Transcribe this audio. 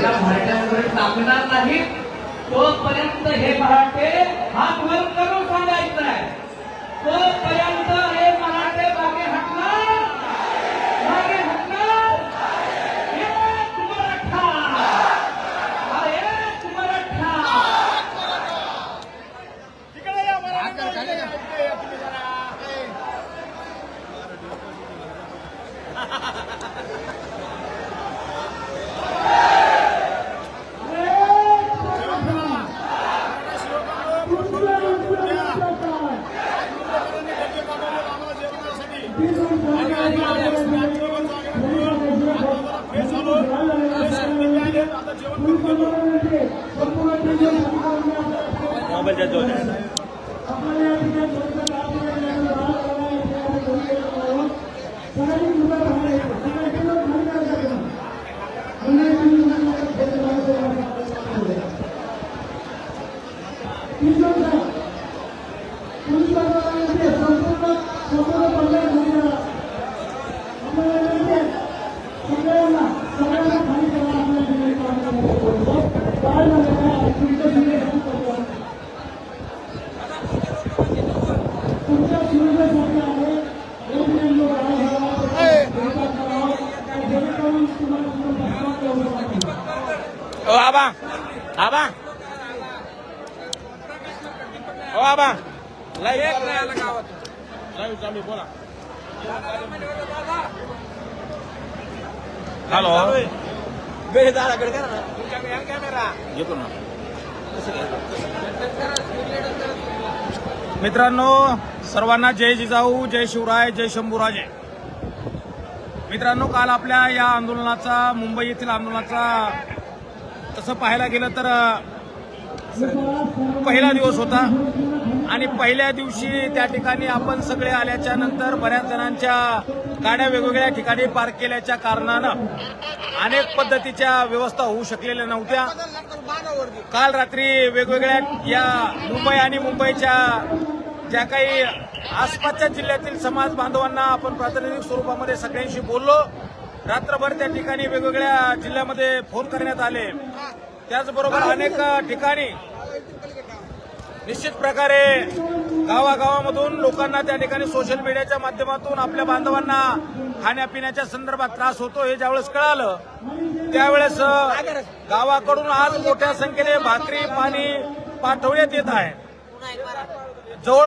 या मराठ्यांकडे टाकणार नाही. तोपर्यंत हे मराठे हात वर करून सांगायचं आहे. तोपर्यंत हे मराठे मागे हटणार. मागे हटणार. एक मराठा. हा एक मराठा. तिकडे या मराठी इकडे మొబైల్ చదువు Thank you. Ờ, à, Ô Abang. Abang. À, Ô ờ, Abang. À, Lấy hết ra là cao. Live चालू बोला हॅलो घेतो ना मित्रांनो सर्वांना जय जिजाऊ जय शिवराय जय शंभूराजे. मित्रांनो काल आपल्या या आंदोलनाचा मुंबई येथील आंदोलनाचा तसं पाहायला गेलं तर पहिला दिवस होता आणि पहिल्या दिवशी त्या ठिकाणी आपण सगळे आल्याच्यानंतर बऱ्याच जणांच्या गाड्या वेगवेगळ्या ठिकाणी पार्क केल्याच्या कारणानं अनेक पद्धतीच्या व्यवस्था होऊ शकलेल्या नव्हत्या. काल रात्री वेगवेगळ्या या मुंबई आणि मुंबईच्या ज्या काही आसपासच्या जिल्ह्यातील समाज बांधवांना आपण प्रातिनिधिक स्वरूपामध्ये सगळ्यांशी बोललो. रात्रभर त्या ठिकाणी वेगवेगळ्या जिल्ह्यामध्ये फोन करण्यात आले. त्याचबरोबर अनेक ठिकाणी निश्चित प्रकारे गावागावामधून लोकांना त्या ठिकाणी सोशल मीडियाच्या माध्यमातून आपल्या बांधवांना खाण्यापिण्याच्या संदर्भात त्रास होतो हे ज्यावेळेस कळालं त्यावेळेस गावाकडून आज मोठ्या संख्येने भाकरी पाणी पाठवण्यात येत आहे. जवळ